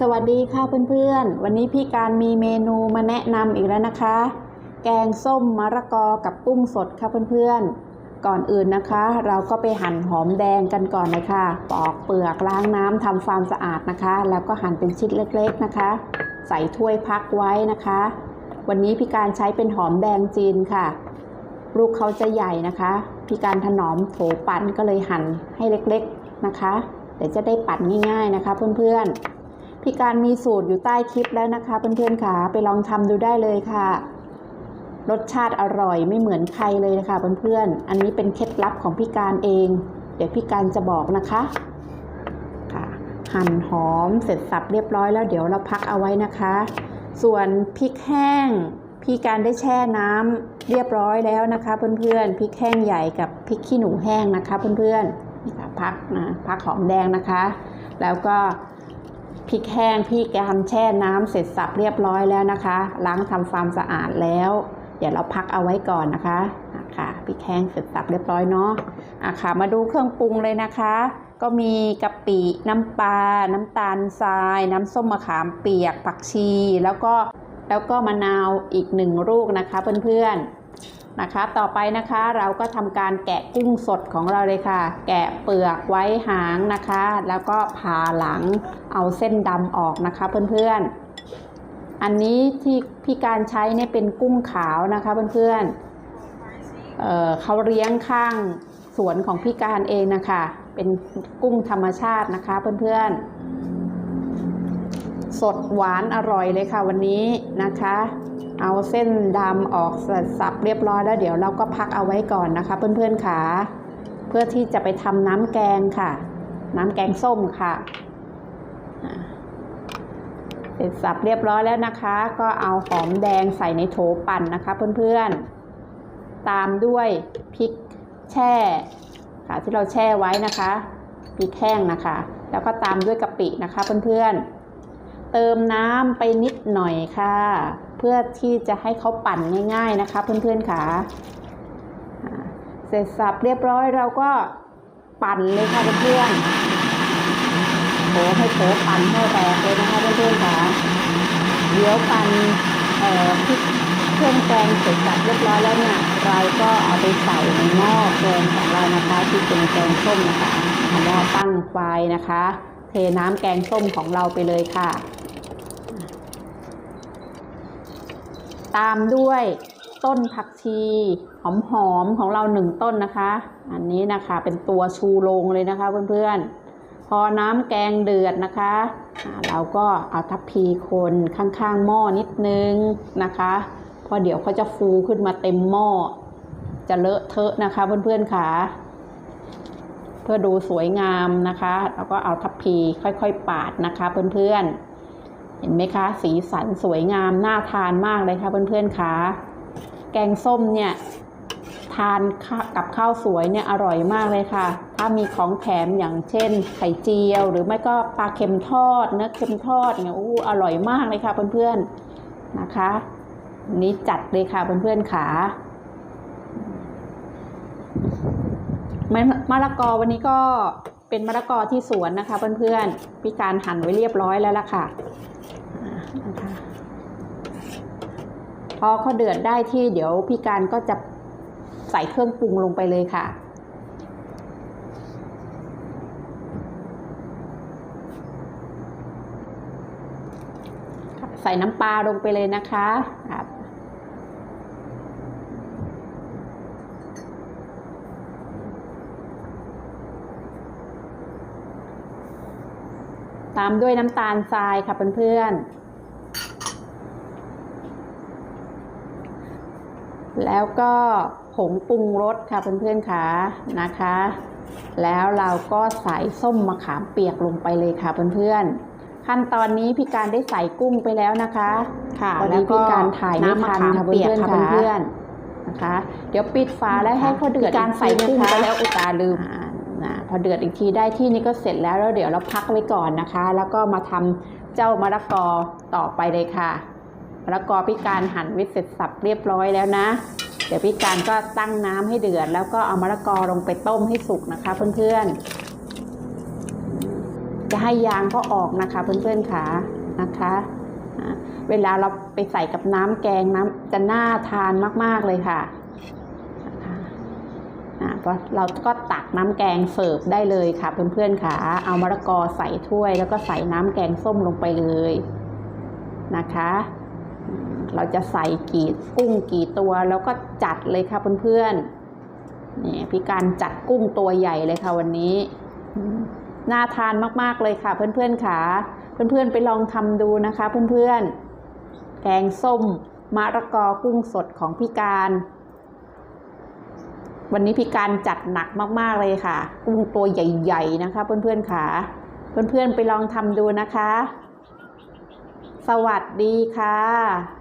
สวัสดีค่ะเพื่อนๆ วันนี้พี่การมีเมนูมาแนะนำอีกแล้วนะคะ แกงส้มมะระกอกับกุ้งสดค่ะเพื่อนๆ ก่อนอื่นนะคะ เราก็ไปหั่นหอมแดงกันก่อนเลยค่ะ ปอกเปลือกล้างน้ำทำความสะอาดนะคะ แล้วก็หั่นเป็นชิ้นเล็กๆนะคะ ใส่ถ้วยพักไว้นะคะ วันนี้พี่การใช้เป็นหอมแดงจีนค่ะ ลูกเขาจะใหญ่นะคะ พี่การถนอมโถปั่นก็เลยหั่นให้เล็กๆนะคะ เดี๋ยวจะได้ปั่นง่าย ๆนะคะ เพื่อนๆ พี่การมีสูตรอยู่ใต้คลิปแล้วนะคะเพื่อนๆค่ะไปลองทำดูได้เลยค่ะ รสชาติอร่อยไม่เหมือนใครเลยนะคะเพื่อนๆอันนี้เป็นเคล็ดลับของพี่การเอง เดี๋ยวพี่การจะบอกนะคะค่ะหั่นหอมเสร็จสับเรียบร้อยแล้วเดี๋ยวเราพักเอาไว้นะคะ ส่วนพริกแห้งพี่การได้แช่น้ำเรียบร้อยแล้วนะคะ เพื่อนๆพริกแห้งใหญ่กับพริกขี้หนูแห้งนะคะ เพื่อนๆพักนะพักหอมแดงนะคะ แล้วก็ พริกแห้งพี่การแช่น้ำเสร็จสับเรียบร้อยแล้วนะคะ ล้างทำความสะอาดแล้ว เดี๋ยวเราพักเอาไว้ก่อนนะคะอะค่ะพริกแห้งเสร็จสับเรียบร้อยเนาะอะค่ะ มาดูเครื่องปรุงเลยนะคะ ก็มีกะปิน้ำปลาน้ำตาลทราย น้ำส้มมะขามเปียกผักชี แล้วก็แล้วก็มะนาวอีกหนึ่งลูกนะคะเพื่อนๆ นะคะ ต่อไปนะคะเราก็ทำการแกะกุ้งสดของเราเลยค่ะ แกะเปลือกไว้หางนะคะ แล้วก็ผ่าหลังเอาเส้นดำออกนะคะเพื่อนๆ อันนี้ที่พี่การใช้เนี่ยเป็นกุ้งขาวนะคะเพื่อนๆเอ่อเขาเลี้ยงข้างสวนของพี่การเองนะคะ เป็นกุ้งธรรมชาตินะคะเพื่อนๆ สดหวานอร่อยเลยค่ะวันนี้นะคะ เอาเส้นดำออกสับเรียบร้อยแล้วเดี๋ยวเราก็พักเอาไว้ก่อนนะคะ เพื่อนๆค่ะเพื่อที่จะไปทำน้ำแกงค่ะ น้ำแกงส้มค่ะเสร็จสับเรียบร้อยแล้วนะคะ ก็เอาหอมแดงใส่ในโถปั่นนะคะ เพื่อนๆ ตามด้วยพริกแช่ค่ะที่เราแช่ไว้นะคะพริกแห้งนะคะ แล้วก็ตามด้วยกะปินะคะ เพื่อนๆ เติมน้ำไปนิดหน่อยค่ะ เพื่อที่จะให้เขาปั่นง่าย ๆนะคะ เพื่อนๆค่ะเสร็จสับเรียบร้อยเราก็ปั่นเลยค่ะเพื่อนๆโถให้โถปั่นให้แตกเลยนะคะเพื่อนๆค่ะเดี๋ยวปั่นเอ่อพริกเครื่องแกงเสร็จสับเรียบร้อยแล้วเนี่ยเราก็เอาไปใส่ในหม้อแกงของเรานะคะที่เป็นแกงส้มนะคะหม้อตั้งไฟนะคะ เทน้ำแกงส้มของเราไปเลยค่ะ ตามด้วยต้นผักชีหอมๆของเราหนึ่งต้นนะคะ อันนี้นะคะเป็นตัวชูโรงเลยนะคะเพื่อนๆ พอน้ำแกงเดือดนะคะเราก็เอาทัพพีคนข้างๆหม้อนิดนึงนะคะพราะเดี๋ยวเขาจะฟูขึ้นมาเต็มหม้อ จะเลอะเทอะนะคะเพื่อนๆค่ะเพื่อดูสวยงามนะคะ แล้วก็เอาทัพพีค่อยๆ ปาดนะคะเพื่อนๆ เห็นไหมคะ สีสันสวยงามน่าทานมากเลยค่ะเพื่อนๆคะแกงส้มเนี่ยทานกับข้าวสวยเนี่ยอร่อยมากเลยค่ะ ถ้ามีของแถมอย่างเช่น ไข่เจียว หรือไม่ก็ปลาเค็มทอดเนื้อเค็มทอดเนี่ยอู้อร่อยมากเลยค่ะเพื่อนๆนะคะนี้จัดเลยค่ะเพื่อนๆขามะละกอวันนี้ก็เป็นมะละกอที่สวนนะคะเพื่อนๆพี่การหั่นไว้เรียบร้อยแล้วล่ะค่ะ พอเขาเดือดได้ที่เดี๋ยวพี่การก็จะใส่เครื่องปรุงลงไปเลยค่ะ ใส่น้ำปลาลงไปเลยนะคะครับตามด้วยน้ำตาลทรายค่ะเพื่อนๆ แล้วก็ผงปรุงรสค่ะเพื่อนๆค่ะนะคะ แล้วเราก็ใส่ส้มมะขามเปียกลงไปเลยค่ะเพื่อนๆ ขั้นตอนนี้พี่การได้ใส่กุ้งไปแล้วนะคะค่ะพอดีแล้วพี่การถ่ายไม่น้ำมะทันขามค่ะเปียกเพื่อนๆค่ะค่ะเพื่อนๆนะคะ เดี๋ยวปิดฝาแล้วให้เขาเดือดพี่การใส่กุ้งไปแล้วอุตส่าห์ลืมอ่านะพอเดือดอีกทีได้ที่นี่ก็เสร็จแล้วแล้วเดี๋ยวเราพักไว้ก่อนนะคะ แล้วก็มาทำเจ้ามะละกอต่อไปเลยค่ะ มะละกอพี่การหั่นไวิเสร็จสับเรียบร้อยแล้วนะ เดี๋ยวพี่การก็ตั้งน้ำให้เดือด แล้วก็เอามะละกอลงไปต้มให้สุกนะคะเพื่อนๆ จะให้ยางเขาออกนะคะเพื่อนๆค่ะนะคะเวลาเราไปใส่กับน้ำแกงน้ำจะน่าทานมากๆเลยค่ะนะเราก็ตักน้ำแกงเสิร์ฟได้เลยค่ะเพื่อนๆค่ะ เอามะละกอใส่ถ้วย แล้วก็ใส่น้ำแกงส้มลงไปเลยนะคะ เราจะใส่กี่กุ้งกี่ตัว แล้วก็จัดเลยค่ะเพื่อนๆนี่พี่การจัดกุ้งตัวใหญ่เลยค่ะวันนี้น่าทานมากๆเลยค่ะ เพื่อนๆค่ะ เพื่อนๆไปลองทำดูนะคะ เพื่อนๆ แกงส้มมะระกอกุ้งสดของพี่การ วันนี้พี่การจัดหนักมากๆเลยค่ะ กุ้งตัวใหญ่ ๆ นะคะ เพื่อนๆค่ะ เพื่อนๆไปลองทำดูนะคะ สวัสดีค่ะ